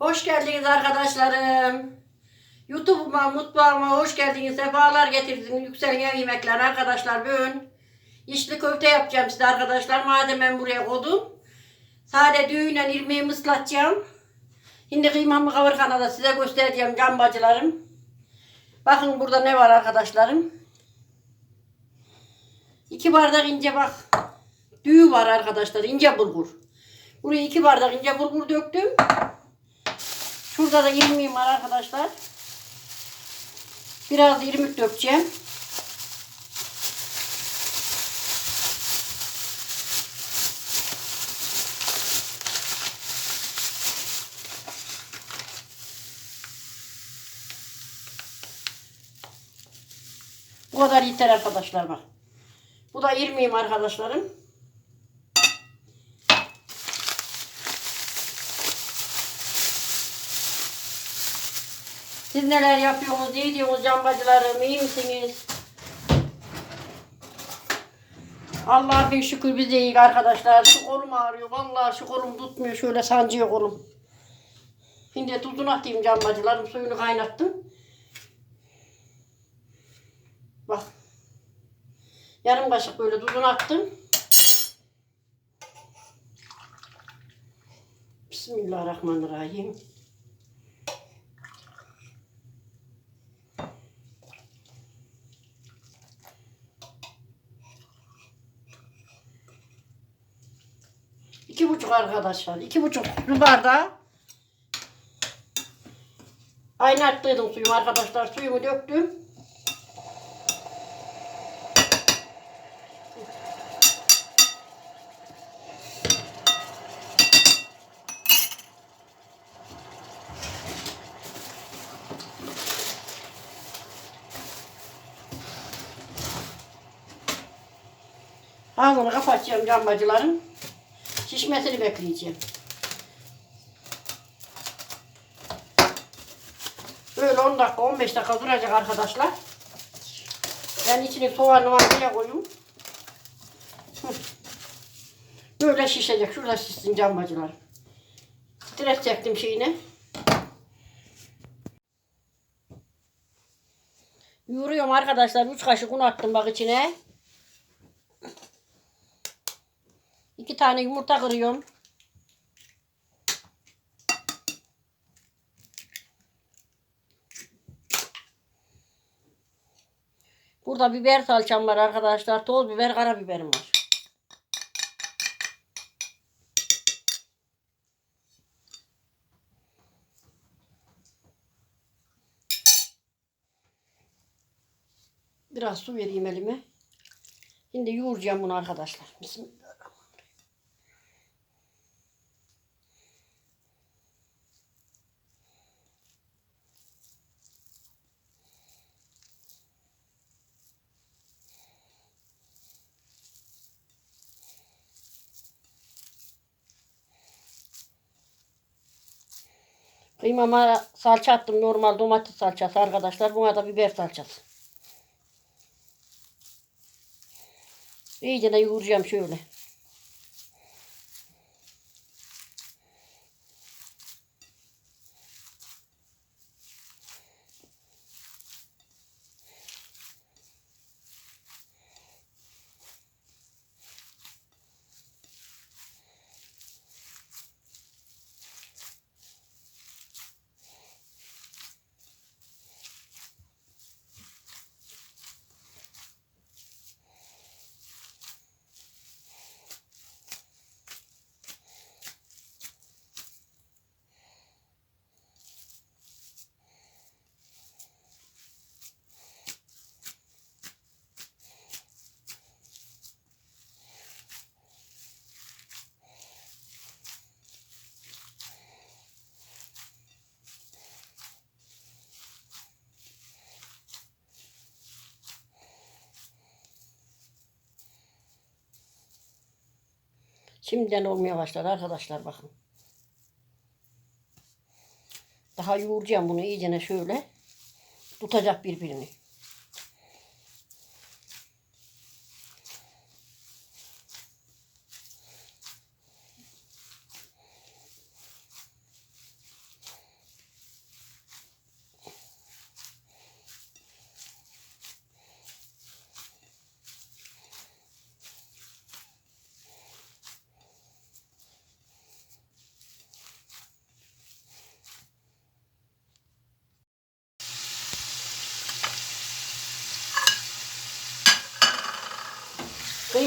Hoş geldiniz arkadaşlarım. YouTube'uma, mutfağıma hoş geldiniz. Sefalar getirdiniz. Yükselen yemekler arkadaşlar. Bugün içli köfte yapacağım size arkadaşlar. Madem ben buraya koydum. Sade düğüyle irmiğimi ıslatacağım. Şimdi kıymamı kavurkana da size göstereceğim can bacılarım. Bakın burada ne var arkadaşlarım. İki bardak ince bak. Düğü var arkadaşlar. ince bulgur. Buraya iki bardak ince bulgur döktüm. Şurada da irmiğim var arkadaşlar. Biraz da irmik dökeceğim. Bu kadar yeter arkadaşlar bak. Bu da irmiğim arkadaşlarım. Siz neler yapıyorsunuz, iyi diyorsunuz cambacılarım, iyi misiniz? Allah'a bin şükür biz de iyiyiz arkadaşlar. Şu kolum ağrıyor, vallahi şu kolum tutmuyor, şöyle sancıyor kolum. Şimdi tuzunu atayım cambacılarım, suyunu kaynattım. Bak. Yarım kaşık böyle tuzunu attım. Bismillahirrahmanirrahim. İki buçuk arkadaşlar. iki buçuk su bardağı. Aynattıydım suyumu arkadaşlar. Suyumu döktüm. Ağzını kapatacağım cambacıların. Şişmesini bekleyeceğim. Böyle 10 dakika 15 dakika duracak arkadaşlar. Ben içine soğanı var koyayım. Hı. Böyle şişecek. Şurada şişsin cambacılar. Stres çektim şeyine. Yoğuruyorum arkadaşlar. 3 kaşık un attım bak içine. İki tane yumurta kırıyorum. Burada biber salçam var arkadaşlar. Toz biber, karabiberim var. Biraz su vereyim elime. Şimdi yoğuracağım bunu arkadaşlar. Bismillah. Kıymama salça attım. Normal domates salçası arkadaşlar. Buna da biber salçası. İyice de yoğuracağım şöyle. Şimdiden olmaya başladı arkadaşlar bakın. Daha yoğuracağım bunu iyicene şöyle. Tutacak birbirini.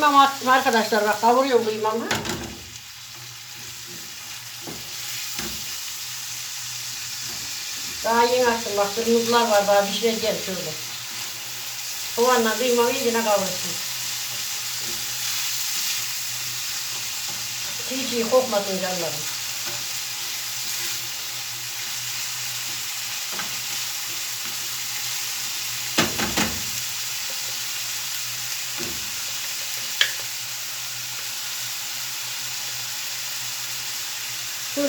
Kıymamı attım arkadaşlar bak kavuruyorum kıymamı. Daha yeni açtım bak kırmızılar var daha pişireceğim şöyle. Soğanla kıymamı iyicene kavursun. Çiğ çiğ kokmasın canlarım.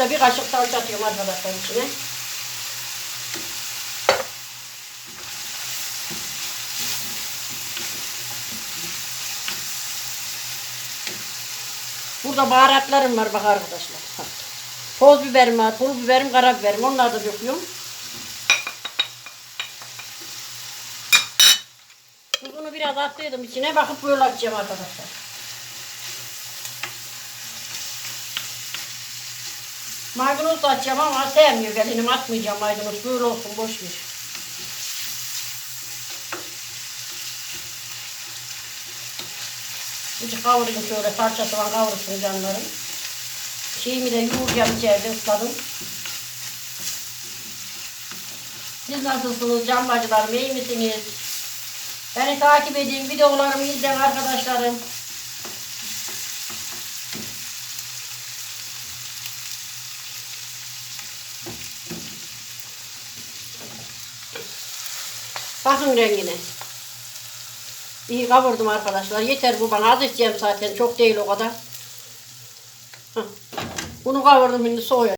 Şöyle bir kaşık salça atıyorum arkadaşlar içine. Burada baharatlarım var bak arkadaşlar. Toz biberim var, pul biberim, karabiberim. Onları da döküyorum. Tuzunu biraz attıydım içine. Bakıp böyle atacağım arkadaşlar. Maydanoz da atacağım ama sevmiyor gelinim. Atmayacağım maydanoz. Böyle olsun boş ver. İyice kavurayım şöyle salça soğan kavursun canlarım. Şeyimi de yoğuracağım içeride ısladım. Siz nasılsınız can bacılarım iyi misiniz? Beni takip edin videolarımı izleyin arkadaşlarım. Bakın rengine. İyi kavurdum arkadaşlar. Yeter bu bana. Az içeceğim zaten. Çok değil o kadar. Hah. Bunu kavurdum şimdi soğuyor.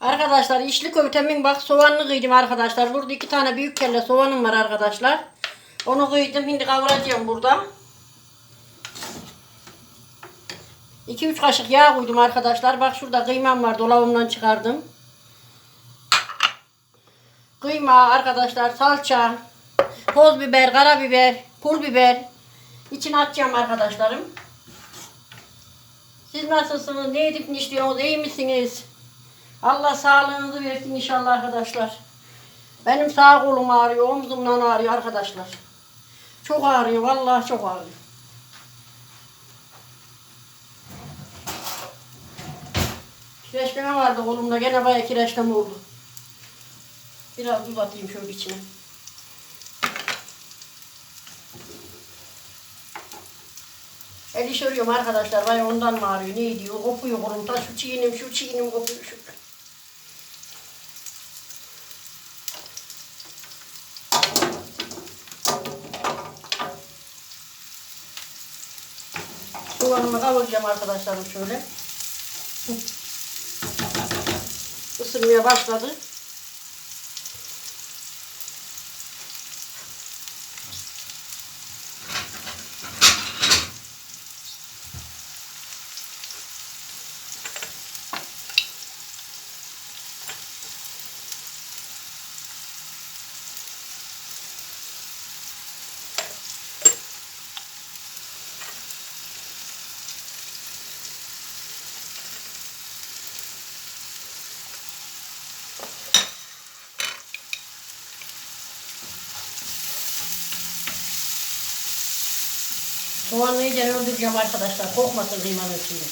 Arkadaşlar içli köftemin bak soğanını kıydım arkadaşlar. Burada iki tane büyük kelle soğanım var arkadaşlar. Onu kıydım. Şimdi kavuracağım burada. 2-3 kaşık yağ koydum arkadaşlar. Bak şurada kıymam var. Dolabımdan çıkardım. Kıyma arkadaşlar, salça, toz biber, karabiber, pul biber. İçine atacağım arkadaşlarım. Siz nasılsınız? Ne edip ne işliyorsunuz? İyi misiniz? Allah sağlığınızı versin inşallah arkadaşlar. Benim sağ kolum ağrıyor, omzumdan ağrıyor arkadaşlar. Çok ağrıyor, vallahi çok ağrıyor. Kireçleme vardı kolumda, gene bayağı kireçleme oldu. Biraz tuz atayım şöyle içine. El iş örüyorum arkadaşlar. Vay ondan mı ağrıyor? Ne diyor? Kopuyor kolum. Ta şu çiğnim, şu çiğnim kopuyor. Şu. Soğanımı kavuracağım arkadaşlarım şöyle. Isınmaya başladı. Soğanı iyice öldüreceğim arkadaşlar. Kokmasın kıymanın içinde.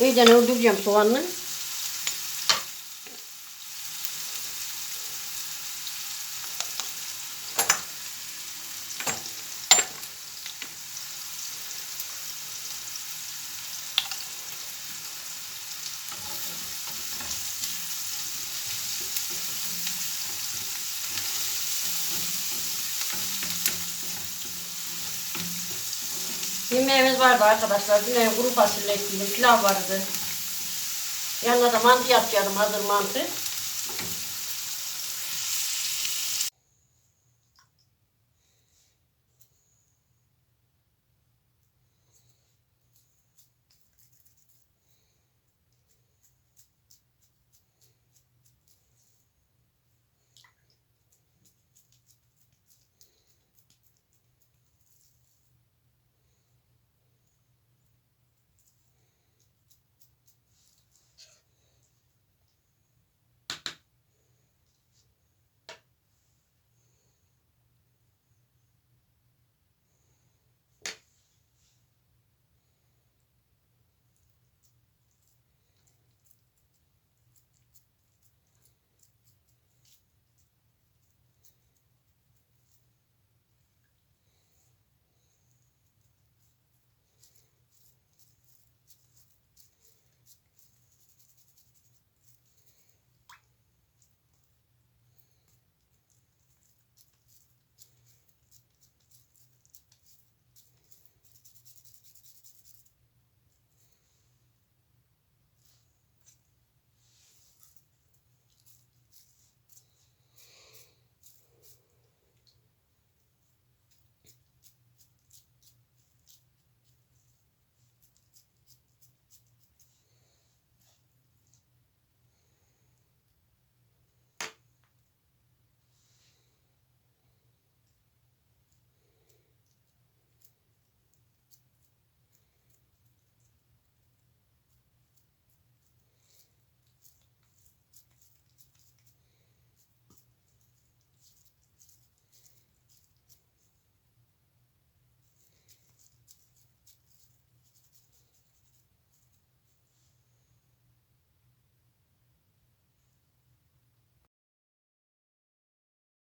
İyice öldüreceğim soğanı. Yemeğimiz vardı arkadaşlar. Yine kuru fasulye ekledim. Pilav vardı. Yanına da mantı yapacaktım. Hazır mantı.